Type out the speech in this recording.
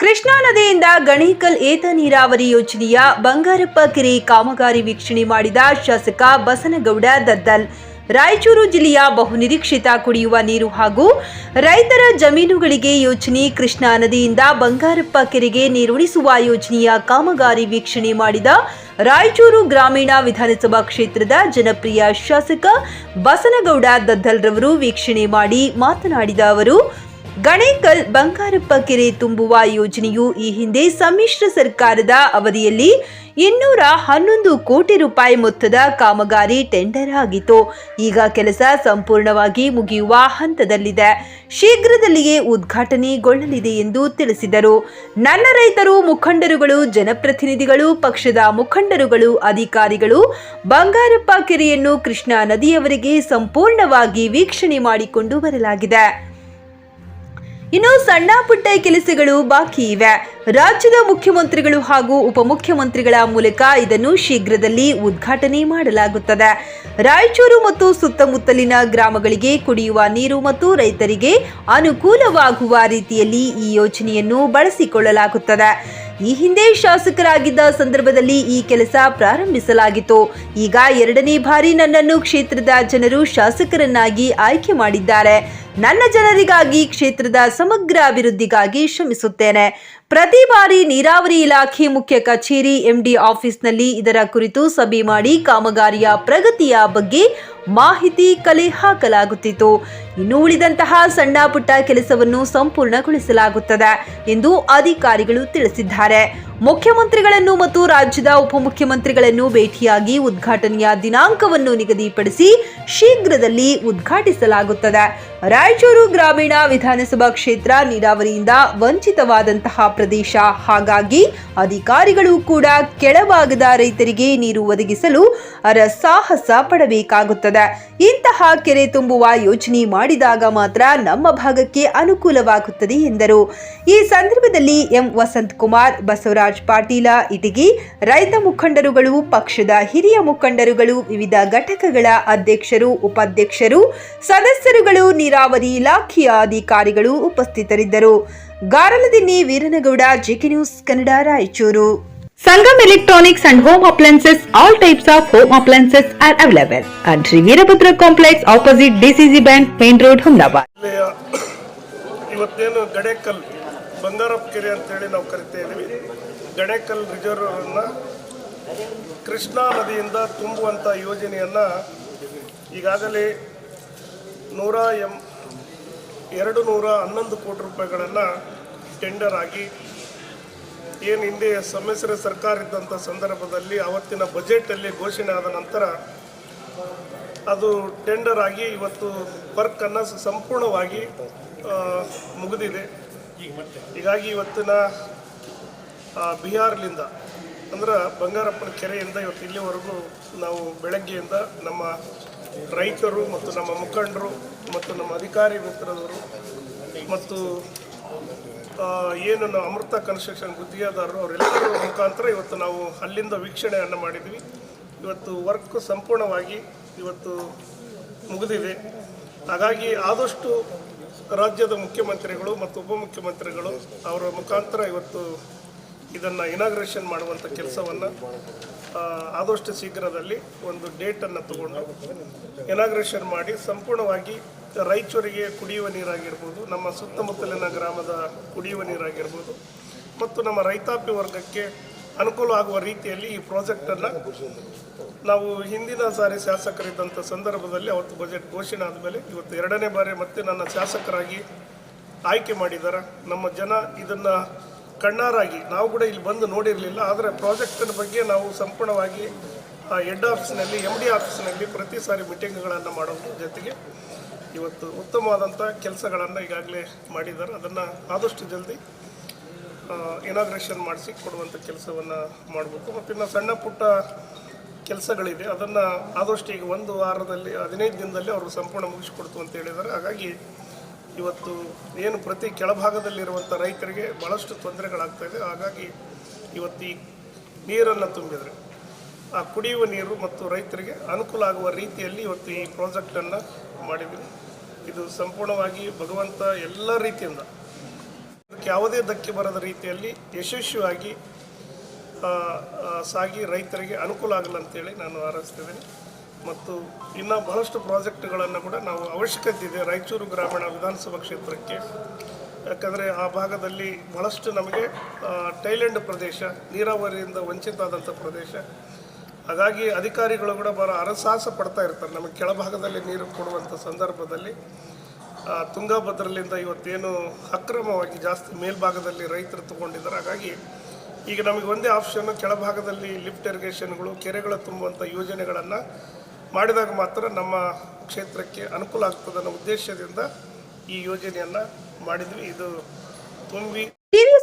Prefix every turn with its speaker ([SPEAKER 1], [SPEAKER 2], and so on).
[SPEAKER 1] ಕೃಷ್ಣಾ ನದಿಯಿಂದ ಗಣೇಕಲ್ ಏತ ನೀರಾವರಿ ಯೋಜನೆಯ ಬಂಗಾರಪ್ಪ ಕೆರೆ ಕಾಮಗಾರಿ ವೀಕ್ಷಣೆ ಮಾಡಿದ ಶಾಸಕ ಬಸನಗೌಡ ದದ್ದಲ್. ರಾಯಚೂರು ಜಿಲ್ಲೆಯ ಬಹುನಿರೀಕ್ಷಿತ ಕುಡಿಯುವ ನೀರು ಹಾಗೂ ರೈತರ ಜಮೀನುಗಳಿಗೆ ಯೋಜನೆ ಕೃಷ್ಣಾ ನದಿಯಿಂದ ಬಂಗಾರಪ್ಪ ಕೆರೆಗೆ ನೀರುಣಿಸುವ ಯೋಜನೆಯ ಕಾಮಗಾರಿ ವೀಕ್ಷಣೆ ಮಾಡಿದ ರಾಯಚೂರು ಗ್ರಾಮೀಣ ವಿಧಾನಸಭಾ ಕ್ಷೇತ್ರದ ಜನಪ್ರಿಯ ಶಾಸಕ ಬಸನಗೌಡ ದದ್ದಲ್ ರವರು ವೀಕ್ಷಣೆ ಮಾಡಿ ಮಾತನಾಡಿದ ಅವರು ಗಣೇಕಲ್ ಬಂಗಾರಪ್ಪ ಕೆರೆ ತುಂಬುವ ಯೋಜನೆಯು ಈ ಹಿಂದೆ ಸಮ್ಮಿಶ್ರ ಸರ್ಕಾರದ ಅವಧಿಯಲ್ಲಿ ಇನ್ನೂರ ಹನ್ನೊಂದು ಕೋಟಿ ರೂಪಾಯಿ ಮೊತ್ತದ ಕಾಮಗಾರಿ ಟೆಂಡರ್ ಆಗಿತ್ತು. ಈಗ ಕೆಲಸ ಸಂಪೂರ್ಣವಾಗಿ ಮುಗಿಯುವ ಹಂತದಲ್ಲಿದೆ. ಶೀಘ್ರದಲ್ಲಿಯೇ ಉದ್ಘಾಟನೆಗೊಳ್ಳಲಿದೆ ಎಂದು ತಿಳಿಸಿದರು. ನನ್ನ ರೈತರು, ಮುಖಂಡರುಗಳು, ಜನಪ್ರತಿನಿಧಿಗಳು, ಪಕ್ಷದ ಮುಖಂಡರುಗಳು, ಅಧಿಕಾರಿಗಳು ಬಂಗಾರಪ್ಪ ಕೆರೆಯನ್ನು ಕೃಷ್ಣಾ ನದಿಯವರೆಗೆ ಸಂಪೂರ್ಣವಾಗಿ ವೀಕ್ಷಣೆ ಮಾಡಿಕೊಂಡು ಬರಲಾಗಿದೆ. ಇನ್ನು ಸಣ್ಣ ಪುಟ್ಟ ಕೆಲಸಗಳು ಬಾಕಿ ಇವೆ. ರಾಜ್ಯದ ಮುಖ್ಯಮಂತ್ರಿಗಳು ಹಾಗೂ ಉಪಮುಖ್ಯಮಂತ್ರಿಗಳ ಮೂಲಕ ಇದನ್ನು ಶೀಘ್ರದಲ್ಲಿ ಉದ್ಘಾಟನೆ ಮಾಡಲಾಗುತ್ತದೆ. ರಾಯಚೂರು ಮತ್ತು ಸುತ್ತಮುತ್ತಲಿನ ಗ್ರಾಮಗಳಿಗೆ ಕುಡಿಯುವ ನೀರು ಮತ್ತು ರೈತರಿಗೆ ಅನುಕೂಲವಾಗುವ ರೀತಿಯಲ್ಲಿ ಈ ಯೋಜನೆಯನ್ನು ಬಳಸಿಕೊಳ್ಳಲಾಗುತ್ತದೆ. ಈ ಹಿಂದೆ ಶಾಸಕರಾಗಿದ್ದ ಸಂದರ್ಭದಲ್ಲಿ ಈ ಕೆಲಸ ಪ್ರಾರಂಭಿಸಲಾಗಿತ್ತು. ಈಗ ಎರಡನೇ ಬಾರಿ ನನ್ನನ್ನು ಕ್ಷೇತ್ರದ ಜನರು ಶಾಸಕರನ್ನಾಗಿ ಆಯ್ಕೆ ಮಾಡಿದ್ದಾರೆ. ನನ್ನ ಜನರಿಗಾಗಿ ಕ್ಷೇತ್ರದ ಸಮಗ್ರ ಅಭಿವೃದ್ಧಿಗಾಗಿ ಶ್ರಮಿಸುತ್ತೇನೆ. ಪ್ರತಿ ಬಾರಿ ನೀರಾವರಿ ಇಲಾಖೆ ಮುಖ್ಯ ಕಚೇರಿ ಎಂಡಿ ಆಫೀಸ್ನಲ್ಲಿ ಇದರ ಕುರಿತು ಸಭೆ ಮಾಡಿ ಕಾಮಗಾರಿಯ ಪ್ರಗತಿಯ ಬಗ್ಗೆ ಮಾಹಿತಿ ಕಲೆ ಹಾಕಲಾಗುತ್ತಿತ್ತು. ಇನ್ನು ಉಳಿದಂತಹ ಸಣ್ಣ ಪುಟ್ಟ ಕೆಲಸವನ್ನು ಸಂಪೂರ್ಣಗೊಳಿಸಲಾಗುತ್ತದೆ ಎಂದು ಅಧಿಕಾರಿಗಳು ತಿಳಿಸಿದ್ದಾರೆ. ಮುಖ್ಯಮಂತ್ರಿಗಳನ್ನು ಮತ್ತು ರಾಜ್ಯದ ಉಪಮುಖ್ಯಮಂತ್ರಿಗಳನ್ನು ಭೇಟಿಯಾಗಿ ಉದ್ಘಾಟನೆಯ ದಿನಾಂಕವನ್ನು ನಿಗದಿಪಡಿಸಿ ಶೀಘ್ರದಲ್ಲಿ ಉದ್ಘಾಟಿಸಲಾಗುತ್ತದೆ. ರಾಯಚೂರು ಗ್ರಾಮೀಣ ವಿಧಾನಸಭಾ ಕ್ಷೇತ್ರ ನೀರಾವರಿಯಿಂದ ವಂಚಿತವಾದಂತಹ ಪ್ರದೇಶ. ಹಾಗಾಗಿ ಅಧಿಕಾರಿಗಳು ಕೂಡ ಕೆಳಭಾಗದ ರೈತರಿಗೆ ನೀರು ಒದಗಿಸಲು ಅರ ಸಾಹಸ ಪಡಬೇಕಾಗುತ್ತದೆ. ಇಂತಹ ಕೆರೆ ತುಂಬುವ ಯೋಜನೆ ಮಾಡಿದಾಗ ಮಾತ್ರ ನಮ್ಮ ಭಾಗಕ್ಕೆ ಅನುಕೂಲವಾಗುತ್ತದೆ ಎಂದರು. ಈ ಸಂದರ್ಭದಲ್ಲಿ ಎಂ. ವಸಂತ್ ಕುಮಾರ್, ಬಸವರಾಜ್ ಪಾಟೀಲ, ಇಟಗಿ ರೈತ ಮುಖಂಡರುಗಳು, ಪಕ್ಷದ ಹಿರಿಯ ಮುಖಂಡರುಗಳು, ವಿವಿಧ ಘಟಕಗಳ ಅಧ್ಯಕ್ಷರು, ಉಪಾಧ್ಯಕ್ಷರು, ಸದಸ್ಯರುಗಳು, ನೀರಾವರಿ ಇಲಾಖೆಯ ಅಧಿಕಾರಿಗಳು ಉಪಸ್ಥಿತರಿದ್ದರು. Garaladinni Veeranagouda JK news Kannada Raichur. Sangam electronics and home appliances all types of home appliances are available and Shri Veerabhadra complex opposite DCC bank main road
[SPEAKER 2] Hamadabad ಇವತ್ತೇನು ಗಡೆಕಲ್ ಬಂಗಾರಪ್ಪ ಕೆರೆ ಅಂತ ಹೇಳಿ ನಾವು ಕರಿತಾ ಇದೀವಿ. ಗಡೆಕಲ್ ರಿಸರ್ವ್ ಕೃಷ್ಣಾ ನದಿಯಿಂದ ತುಂಬುವಂತ ಯೋಜನೆಯನ್ನ ಈಗಾಗಲೇ ನೂರ ಎಂ ಎರಡು ನೂರ ಹನ್ನೊಂದು ಕೋಟಿ ರೂಪಾಯಿಗಳನ್ನು ಟೆಂಡರ್ ಆಗಿ ಏನು ಹಿಂದೆ ಸಮ್ಮಿಶ್ರ ಸರ್ಕಾರ ಇದ್ದಂಥ ಸಂದರ್ಭದಲ್ಲಿ ಅವತ್ತಿನ ಬಜೆಟಲ್ಲಿ ಘೋಷಣೆ ಆದ ನಂತರ ಅದು ಟೆಂಡರ್ ಆಗಿ ಇವತ್ತು ವರ್ಕನ್ನು ಸಂಪೂರ್ಣವಾಗಿ ಮುಗಿದಿದೆ. ಹೀಗಾಗಿ ಇವತ್ತಿನ ಬಿಹಾರ್ಲಿಂದ ಅಂದ್ರೆ ಬಂಗಾರಪ್ಪನ ಕೆರೆಯಿಂದ ಇವತ್ತು ಇಲ್ಲಿವರೆಗೂ ನಾವು ಬೆಳಗ್ಗೆಯಿಂದ ನಮ್ಮ ರೈತರು ಮತ್ತು ನಮ್ಮ ಮುಖಂಡರು ಮತ್ತು ನಮ್ಮ ಅಧಿಕಾರಿ ಮಿತ್ರರು ಮತ್ತು ಏನು ಅಮೃತ ಕನ್ಸ್ಟ್ರಕ್ಷನ್ ಗುತ್ತಿಗೆದಾರರು ಅವರೆಲ್ಲರೂ ಮುಖಾಂತರ ಇವತ್ತು ನಾವು ಅಲ್ಲಿಂದ ವೀಕ್ಷಣೆಯನ್ನು ಮಾಡಿದ್ವಿ. ಇವತ್ತು ವರ್ಕ್ ಸಂಪೂರ್ಣವಾಗಿ ಇವತ್ತು ಮುಗಿದಿದೆ. ಹಾಗಾಗಿ ಆದಷ್ಟು ರಾಜ್ಯದ ಮುಖ್ಯಮಂತ್ರಿಗಳು ಮತ್ತು ಉಪಮುಖ್ಯಮಂತ್ರಿಗಳು ಅವರ ಮುಖಾಂತರ ಇವತ್ತು ಇದನ್ನು ಇನಾಗ್ರೇಷನ್ ಮಾಡುವಂಥ ಕೆಲಸವನ್ನು ಆದಷ್ಟು ಶೀಘ್ರದಲ್ಲಿ ಒಂದು ಡೇಟನ್ನು ತಗೊಂಡು ಇನಾಗ್ರೇಷನ್ ಮಾಡಿ ಸಂಪೂರ್ಣವಾಗಿ ರಾಯಚೂರಿಗೆ ಕುಡಿಯುವ ನೀರಾಗಿರ್ಬೋದು, ನಮ್ಮ ಸುತ್ತಮುತ್ತಲಿನ ಗ್ರಾಮದ ಕುಡಿಯುವ ನೀರಾಗಿರ್ಬೋದು, ಮತ್ತು ನಮ್ಮ ರೈತಾಪಿ ವರ್ಗಕ್ಕೆ ಅನುಕೂಲ ಆಗುವ ರೀತಿಯಲ್ಲಿ ಈ ಪ್ರಾಜೆಕ್ಟನ್ನು ನಾವು ಹಿಂದಿನ ಸಾರಿ ಶಾಸಕರಿದ್ದಂಥ ಸಂದರ್ಭದಲ್ಲಿ ಅವತ್ತು ಬಜೆಟ್ ಘೋಷಣೆ ಆದಮೇಲೆ ಇವತ್ತು ಎರಡನೇ ಬಾರಿ ಮತ್ತೆ ನನ್ನ ಶಾಸಕರಾಗಿ ಆಯ್ಕೆ ಮಾಡಿದ್ದಾರೆ ನಮ್ಮ ಜನ ಇದನ್ನು ಕಣ್ಣಾರಾಗಿ, ನಾವು ಕೂಡ ಇಲ್ಲಿ ಬಂದು ನೋಡಿರಲಿಲ್ಲ, ಆದರೆ ಪ್ರಾಜೆಕ್ಟಿನ ಬಗ್ಗೆ ನಾವು ಸಂಪೂರ್ಣವಾಗಿ ಹೆಡ್ ಆಫೀಸ್ನಲ್ಲಿ ಎಂ ಡಿ ಆಫೀಸ್ನಲ್ಲಿ ಪ್ರತಿ ಸಾರಿ ಮೀಟಿಂಗ್ಗಳನ್ನು ಮಾಡೋದ್ರ ಜೊತೆಗೆ ಇವತ್ತು ಉತ್ತಮವಾದಂಥ ಕೆಲಸಗಳನ್ನು ಈಗಾಗಲೇ ಮಾಡಿದ್ದಾರೆ. ಅದನ್ನು ಆದಷ್ಟು ಜಲ್ದಿ ಇನಾಗ್ರೇಷನ್ ಮಾಡಿಸಿ ಕೊಡುವಂಥ ಕೆಲಸವನ್ನು ಮಾಡಬೇಕು. ಮತ್ತು ಇನ್ನು ಸಣ್ಣ ಪುಟ್ಟ ಕೆಲಸಗಳಿದೆ. ಅದನ್ನು ಆದಷ್ಟು ಈಗ ಒಂದು ವಾರದಲ್ಲಿ, ಹದಿನೈದು ದಿನದಲ್ಲಿ ಅವರು ಸಂಪೂರ್ಣ ಮುಗಿಸಿಕೊಡ್ತು ಅಂತ ಹೇಳಿದ್ದಾರೆ. ಹಾಗಾಗಿ ಇವತ್ತು ಏನು ಪ್ರತಿ ಕೆಳಭಾಗದಲ್ಲಿರುವಂಥ ರೈತರಿಗೆ ಭಾಳಷ್ಟು ತೊಂದರೆಗಳಾಗ್ತಾ ಇದೆ. ಹಾಗಾಗಿ ಇವತ್ತು ಈ ನೀರನ್ನು ತುಂಬಿದರೆ, ಆ ಕುಡಿಯುವ ನೀರು ಮತ್ತು ರೈತರಿಗೆ ಅನುಕೂಲ ಆಗುವ ರೀತಿಯಲ್ಲಿ ಇವತ್ತು ಈ ಪ್ರಾಜೆಕ್ಟನ್ನು ಮಾಡಿದ್ದೀವಿ. ಇದು ಸಂಪೂರ್ಣವಾಗಿ ಭಗವಂತ ಎಲ್ಲ ರೀತಿಯಿಂದ ಅದಕ್ಕೆ ಯಾವುದೇ ಧಕ್ಕೆ ಬರದ ರೀತಿಯಲ್ಲಿ ಯಶಸ್ವಿಯಾಗಿ ಸಾಗಿ ರೈತರಿಗೆ ಅನುಕೂಲ ಆಗಲ್ಲ ಅಂತೇಳಿ ನಾನು ಹಾರೈಸ್ತಿದ್ದೇನೆ. ಮತ್ತು ಇನ್ನು ಬಹಳಷ್ಟು ಪ್ರಾಜೆಕ್ಟ್ಗಳನ್ನು ಕೂಡ ನಾವು ಅವಶ್ಯಕತೆ ಇದೆ ರಾಯಚೂರು ಗ್ರಾಮೀಣ ವಿಧಾನಸಭಾ ಕ್ಷೇತ್ರಕ್ಕೆ. ಯಾಕಂದರೆ ಆ ಭಾಗದಲ್ಲಿ ಬಹಳಷ್ಟು ನಮಗೆ ಟೈಲೆಂಡ್ ಪ್ರದೇಶ, ನೀರಾವರಿಯಿಂದ ವಂಚಿತ ಆದಂಥ ಪ್ರದೇಶ. ಹಾಗಾಗಿ ಅಧಿಕಾರಿಗಳು ಕೂಡ ಬಹಳ ಅರಸಾಹಸ ಪಡ್ತಾ ಇರ್ತಾರೆ ನಮಗೆ ಕೆಳಭಾಗದಲ್ಲಿ ನೀರು ಕೊಡುವಂಥ ಸಂದರ್ಭದಲ್ಲಿ. ತುಂಗಭದ್ರಲಿಂದ ಇವತ್ತೇನು ಅಕ್ರಮವಾಗಿ ಜಾಸ್ತಿ ಮೇಲ್ಭಾಗದಲ್ಲಿ ರೈತರು ತಗೊಂಡಿದ್ದಾರೆ. ಹಾಗಾಗಿ ಈಗ ನಮಗೆ ಒಂದೇ ಆಪ್ಷನ್ ಕೆಳಭಾಗದಲ್ಲಿ ಲಿಫ್ಟ್ ಇರಿಗೇಷನ್ಗಳು ಕೆರೆಗಳ ತುಂಬುವಂಥ ಯೋಜನೆಗಳನ್ನು ಮಾಡಿದಾಗ ಮಾತ್ರ ನಮ್ಮ ಕ್ಷೇತ್ರಕ್ಕೆ ಅನುಕೂಲ ಆಗ್ತದೆ ಅನ್ನೋ ಉದ್ದೇಶದಿಂದ ಈ ಯೋಜನೆಯನ್ನು ಮಾಡಿದ್ವಿ. ಇದು ತುಂಬಿ